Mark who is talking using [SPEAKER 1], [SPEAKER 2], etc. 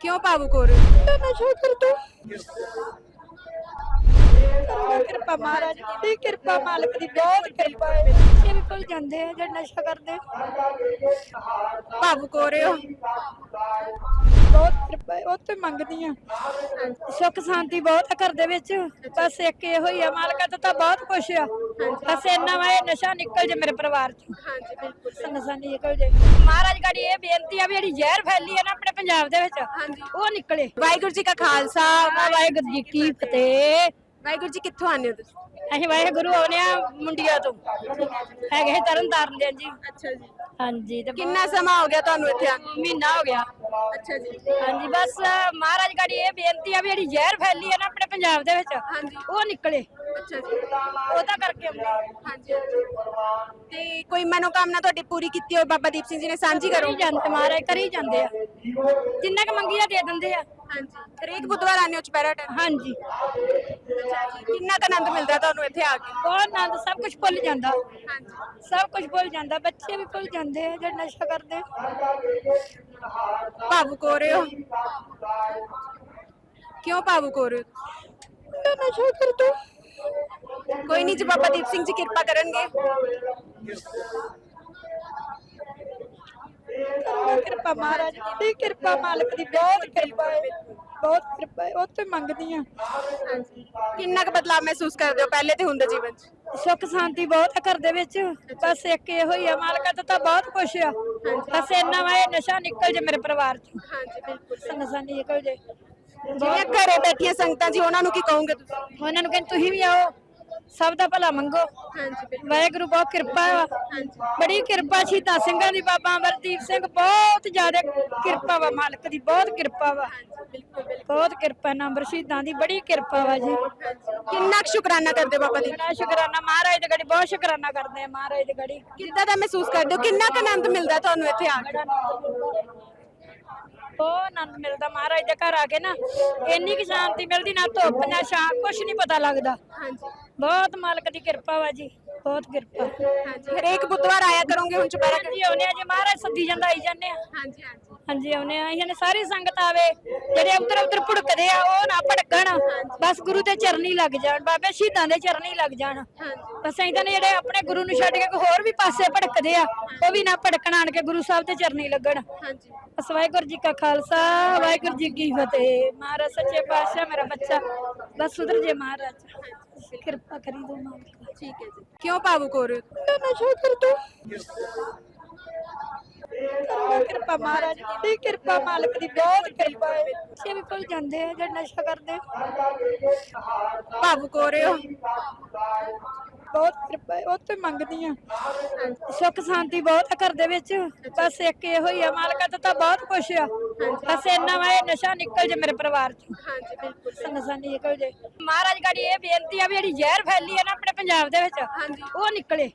[SPEAKER 1] ਕਿਉਂ ਭਾਵੁਕ ਹੋ ਰਹੇ ਹੋ?
[SPEAKER 2] ਨਸ਼ਾ ਕਰ ਦੋ। ਕਿਰਪਾ ਮਹਾਰਾਜ ਦੀ ਕਿਰਪਾ ਮਾਲਕ ਦੀ ਬਹੁਤ ਕਿਰਪਾ ਹੈ। ਵੀ ਭੁੱਲ ਜਾਂਦੇ ਆ ਜਿਹੜੇ ਨਸ਼ਾ ਕਰਦੇ।
[SPEAKER 1] ਭਾਵੁਕ ਹੋ ਰਹੇ ਹੋ?
[SPEAKER 2] ਬਹੁਤ ਉਹ ਤੇ ਮੰਗਦੀ ਆ ਸੁੱਖ ਸ਼ਾਂਤੀ ਬਹੁਤ ਆ ਘਰ ਦੇ ਵਿੱਚ। ਬਸ ਇੱਕ ਇਹੋ ਹੀ ਆ ਮਾਲਕਾ ਤੋਂ ਤਾਂ ਬਹੁਤ ਖੁਸ਼ ਆ। ਬਸ ਇੰਨਾ ਵਾ ਇਹ ਨਸ਼ਾ ਨਿਕਲ ਜੇ ਮੇਰੇ ਪਰਿਵਾਰ ਚੋਂ।
[SPEAKER 1] ਹਾਂਜੀ ਬਿਲਕੁਲ
[SPEAKER 2] ਨਸ਼ਾ ਨਿਕਲ ਜੇ। ਮਹਾਰਾਜ ਗਾੜੀ ਇਹ ਬੇਨਤੀ ਆ ਵੀ ਜਿਹੜੀ ਜ਼ਹਿਰ ਫੈਲੀ ਹੈ ਨਾ ਆਪਣੇ ਪੰਜਾਬ ਦੇ ਵਿੱਚ। ਉਹ ਨਿਕਲੇ।
[SPEAKER 1] ਵਾਹਿਗੁਰੂ ਜੀ ਕਾ ਖਾਲਸਾ
[SPEAKER 2] ਵਾਹਿਗੁਰੂ ਜੀ ਕੀ ਫਤਿਹ।
[SPEAKER 1] ਵਾਹਿਗੁਰੂ ਜੀ ਕਿੱਥੋਂ ਆਨੇ ਹੋ ਤੁਸੀਂ?
[SPEAKER 2] ਅਸੀਂ ਵਾਹਿਗੁਰੂ ਆਉਨੇ ਆ ਮੁੰਡੀਆਂ ਤੋਂ। ਹੈਗੇ ਸੀ ਤਰਨ ਤਾਰਨ ਦੇ ਜੀ
[SPEAKER 1] ਅੱਛਾ ਜੀ।
[SPEAKER 2] ਹਾਂਜੀ ਤੇ
[SPEAKER 1] ਕਿੰਨਾ ਸਮਾਂ ਹੋ ਗਿਆ ਤੁਹਾਨੂੰ ਇੱਥੇ ਆਉਣ
[SPEAKER 2] ਮਹੀਨਾ ਹੋ ਗਿਆ।
[SPEAKER 1] ਅੱਛਾ ਜੀ।
[SPEAKER 2] ਹਾਂਜੀ ਬਸ ਮਹਾਰਾਜ ਗਾੜੀ ਇਹ ਬੇਨਤੀ ਆ ਵੀ ਜਿਹੜੀ ਜ਼ਹਿਰ ਫੈਲੀ ਹੈ ਨਾ ਆਪਣੇ ਪੰਜਾਬ ਦੇ ਵਿੱਚ
[SPEAKER 1] ਹਾਂਜੀ।
[SPEAKER 2] ਉਹ ਨਿਕਲੇ।
[SPEAKER 1] ਅੱਛਾ ਜੀ।
[SPEAKER 2] ਉਹਦਾ ਕਰਕੇ ਆਉਂਦੇ
[SPEAKER 1] ਹਾਂਜੀ ਤੇ ਕੋਈ ਮਨੋਕਾਮਨਾ ਤੁਹਾਡੀ ਪੂਰੀ ਕੀਤੀ ਹੋ ਬਾਬਾ ਦੀਪ ਸਿੰਘ ਜੀ ਨੇ ਸਾਂਝੀ ਕਰੋ।
[SPEAKER 2] ਕਰੀ ਜਾਂਦੇ ਮਹਾਰਾਜ ਕਰੀ ਜਾਂਦੇ ਆ। ਜਿੰਨਾ ਕ ਮੰਗੀ ਆ ਦੇ ਦਿੰਦੇ ਆ।
[SPEAKER 1] ਹਾਂਜੀ। ਹਰੇਕ ਬੁੱਧਵਾਰ ਆਨੇ ਹੋ ਟਾਈਮ
[SPEAKER 2] ਹਾਂਜੀ।
[SPEAKER 1] ਕਿੰਨਾ ਕੁ ਆਨੰਦ ਮਿਲਦਾ ਤੁਹਾਨੂੰ ਇੱਥੇ ਆ ਕੇ?
[SPEAKER 2] ਬਹੁਤ ਆਨੰਦ ਸਭ ਕੁਝ ਭੁੱਲ ਜਾਂਦਾ।
[SPEAKER 1] ਹਾਂਜੀ।
[SPEAKER 2] ਸਭ ਕੁਝ ਭੁੱਲ ਜਾਂਦਾ ਬੱਚੇ ਵੀ ਭੁੱਲ ਜਾਂਦੇ ਆ ਜਿਹੜੇ ਨਸ਼ਾ ਕਰਦੇ
[SPEAKER 1] ਭਾਵੁਕ ਹੋ ਰਹੇ ਹੋ? ਕਿਉਂ ਭਾਵੁਕ ਹੋ ਰਹੇ ਹੋ?
[SPEAKER 2] ਨਸ਼ਾ ਕਰ ਦੋ
[SPEAKER 1] ਕੋਈ ਨਹੀਂ ਜੀ ਬਾਬਾ ਦੀਪ ਸਿੰਘ ਜੀ ਕਿਰਪਾ ਕਰਨਗੇ।
[SPEAKER 2] ਕਿਰਪਾ ਮਹਾਰਾਜ ਦੀ ਕਿਰਪਾ ਮਾਲਕ ਦੀ ਬਹੁਤ ਕਿਰਪਾ ਹੈ। ਬਹੁਤ ਕਿਰਪਾ ਹੈ ਉਹ ਤੇ ਮੰਗਦੀ ਆ
[SPEAKER 1] ਹਾਂਜੀ। ਕਿੰਨਾ ਕੁ ਬਦਲਾਅ ਮਹਿਸੂਸ ਕਰਦੇ ਹੋ ਪਹਿਲੇ ਤੇ ਹੁਣ ਦੇ ਜੀਵਨ 'ਚ?
[SPEAKER 2] ਸੁੱਖ ਸ਼ਾਂਤੀ ਬਹੁਤ ਆ ਘਰ ਦੇ ਵਿੱਚ। ਬਸ ਇੱਕ ਇਹੋ ਹੀ ਆ ਮਾਲਕਾ ਤੋਂ ਤਾਂ ਬਹੁਤ ਖੁਸ਼ ਆ। ਬਸ ਇੰਨਾ ਵਾ ਇਹ ਨਸ਼ਾ ਨਿਕਲ ਜੇ ਮੇਰੇ ਪਰਿਵਾਰ ਚੋਂ।
[SPEAKER 1] ਹਾਂਜੀ ਬਿਲਕੁਲ।
[SPEAKER 2] ਨਸ਼ਾ ਨਿਕਲ ਜੇ।
[SPEAKER 1] ਜਿਵੇਂ ਘਰੇ ਬੈਠੀਆਂ ਸੰਗਤਾਂ ਜੀ ਉਹਨਾਂ ਨੂੰ ਕੀ ਕਹੋਗੇ ਤੁਸੀਂ?
[SPEAKER 2] ਉਹਨਾਂ ਨੂੰ ਕਹਿੰਦੇ ਤੁਸੀਂ ਵੀ ਆਓ ਸਭ ਦਾ ਭਲਾ ਮੰਗੋ। ਵਾਹਿਗੁਰੂ ਬਹੁਤ ਕਿਰਪਾ ਵਾ। ਬੜੀ ਕਿਰਪਾ ਸ਼ਹੀਦਾਂ ਸਿੰਘਾਂ ਦੀ ਬਾਬਾ ਅਮਰਦੀਪ ਸਿੰਘ ਬਹੁਤ ਜ਼ਿਆਦਾ ਕਿਰਪਾ ਵਾ ਮਾਲਕ ਦੀ ਬਹੁਤ ਕਿਰਪਾ ਵਾ। ਬਹੁਤ ਕਿਰਪਾ ਨੰਬਰ ਸ਼ਹੀਦਾਂ ਦੀ ਬੜੀ ਕਿਰਪਾ ਵਾ ਜੀ।
[SPEAKER 1] ਕਿੰਨਾ ਕੁ ਸ਼ੁਕਰਾਨਾ ਕਰਦੇ ਬਾਬਾ ਦੀਪ
[SPEAKER 2] ਬੜਾ ਸ਼ੁਕਰਾਨਾ ਮਹਾਰਾਜ ਦੇ ਗੜੀ ਬਹੁਤ ਸ਼ੁਕਰਾਨਾ ਕਰਦੇ ਆ ਮਹਾਰਾਜ ਦੇ ਗੜੀ
[SPEAKER 1] ਕਿੱਦਾਂ ਦਾ ਮਹਿਸੂਸ ਕਰਦੇ ਹੋ? ਕਿੰਨਾ ਕੁ ਆਨੰਦ ਮਿਲਦਾ ਤੁਹਾਨੂੰ ਇੱਥੇ ਆ ਕੇ?
[SPEAKER 2] ਬਹੁਤ ਆਨੰਦ ਮਿਲਦਾ ਮਹਾਰਾਜ ਦੇ ਘਰ ਆ ਕੇ ਨਾ। ਇੰਨੀ ਕਿ ਸ਼ਾਂਤੀ ਮਿਲਦੀ ਨਾ ਧੁੱਪ ਨਾ ਛਾਂ ਕੁਛ ਨਹੀਂ ਪਤਾ ਲੱਗਦਾ।
[SPEAKER 1] ਹਾਂਜੀ।
[SPEAKER 2] ਬਹੁਤ ਮਾਲਕ ਦੀ ਕਿਰਪਾ ਵਾ ਜੀ ਬਹੁਤ ਕਿਰਪਾ।
[SPEAKER 1] ਹਾਂਜੀ। ਹਰੇਕ ਬੁੱਧਵਾਰ ਆਇਆ ਕਰੋਗੇ ਹੁਣ ਚੁਪਹਿਰਾ ਕਰਨ
[SPEAKER 2] ਜੀ ਆਉਨੇ ਆ ਜੀ ਮਹਾਰਾਜ ਸੱਦੀ ਜਾਂਦਾ ਆਈ ਜਾਂਦੇ ਆ।
[SPEAKER 1] ਹਾਂਜੀ ਹਾਂਜੀ।
[SPEAKER 2] ਹਾਂਜੀ ਆਉਨੇ ਆ। ਇਹਨੇ ਸਾਰੀ ਸੰਗਤ ਆਵੇ ਜਿਹੜੇ ਉਧਰ ਉਧਰ ਭੁੜਕਦੇ ਆ ਉਹ ਨਾ ਭੜਕਣ। ਬਸ ਗੁਰੂ ਦੇ ਚਰਨੀ ਲੱਗ ਜਾਣ ਬਾਬੇ ਸ਼ਹੀਦਾਂ ਦੇ ਚਰਨੀ ਲੱਗ ਜਾਣ।
[SPEAKER 1] ਹਾਂਜੀ।
[SPEAKER 2] ਬਸ ਅਸੀਂ ਤਾਂ ਜਿਹੜੇ ਆਪਣੇ ਗੁਰੂ ਨੂੰ ਛੱਡ ਕੇ ਕੋਈ ਹੋਰ ਵੀ ਪਾਸੇ ਭੜਕਦੇ ਆ ਉਹ ਵੀ ਨਾ ਭੜਕਣ ਆਣ ਕੇ ਗੁਰੂ ਸਾਹਿਬ ਦੇ ਚਰਨੀ ਲੱਗਣ।
[SPEAKER 1] ਹਾਂਜੀ।
[SPEAKER 2] ਬਸ ਵਾਹਿਗੁਰੂ ਜੀ ਕਾ ਖਾਲਸਾ ਵਾਹਿਗੁਰੂ ਜੀ ਕੀ ਫਤਿਹ। ਮਹਾਰਾਜ ਸੱਚੇ ਪਾਤਸ਼ਾਹ ਮੇਰਾ ਬੱਚਾ। ਬਸ ਸੁਧਰ ਜੇ ਮਹਾਰਾਜ। ਕਿਰਪਾ ਕਰੀ ਦੋ ਮਾਲਕ
[SPEAKER 1] ਠੀਕ ਹੈ ਜੀ। ਕਿਉਂ ਭਾਵੁਕ ਹੋ ਰਹੇ ਹੋ?
[SPEAKER 2] ਨਸ਼ਾ ਕਰ ਦੋ ਕਿਰਪਾ ਮਹਾਰਾਜ ਦੀ। ਕਿਰਪਾ ਮਾਲਕ ਦੀ ਬਹੁਤ ਕਿਰਪਾ ਹੈ। ਬੱਚੇ ਵੀ ਭੁੱਲ ਜਾਂਦੇ ਆ ਜਿਹੜੇ ਨਸ਼ਾ ਕਰਦੇ
[SPEAKER 1] ਭਾਵੁਕ ਹੋ ਰਹੇ ਹੋ?
[SPEAKER 2] ਬਹੁਤ ਕਿਰਪਾ ਉਹ ਤੇ ਮੰਗਦੀ ਆ ਸੁੱਖ ਸ਼ਾਂਤੀ ਬਹੁਤ ਆ ਘਰ ਦੇ ਵਿੱਚ। ਬਸ ਇੱਕ ਇਹੋ ਹੀ ਆ ਮਾਲਕਾ ਤੋਂ ਤਾਂ ਬਹੁਤ ਖੁਸ਼ ਆ। ਬਸ ਇੰਨਾ ਵਾ ਇਹ ਨਸ਼ਾ ਨਿਕਲ ਜੇ ਮੇਰੇ ਪਰਿਵਾਰ ਚੋਂ।
[SPEAKER 1] ਹਾਂਜੀ ਬਿਲਕੁਲ
[SPEAKER 2] ਨਸ਼ਾ ਨਿਕਲ ਜੇ। ਮਹਾਰਾਜ ਗਾੜੀ ਇਹ ਬੇਨਤੀ ਆ ਵੀ ਜਿਹੜੀ ਜ਼ਹਿਰ ਫੈਲੀ ਹੈ ਨਾ ਆਪਣੇ ਪੰਜਾਬ ਦੇ ਵਿੱਚ। ਉਹ ਨਿਕਲੇ।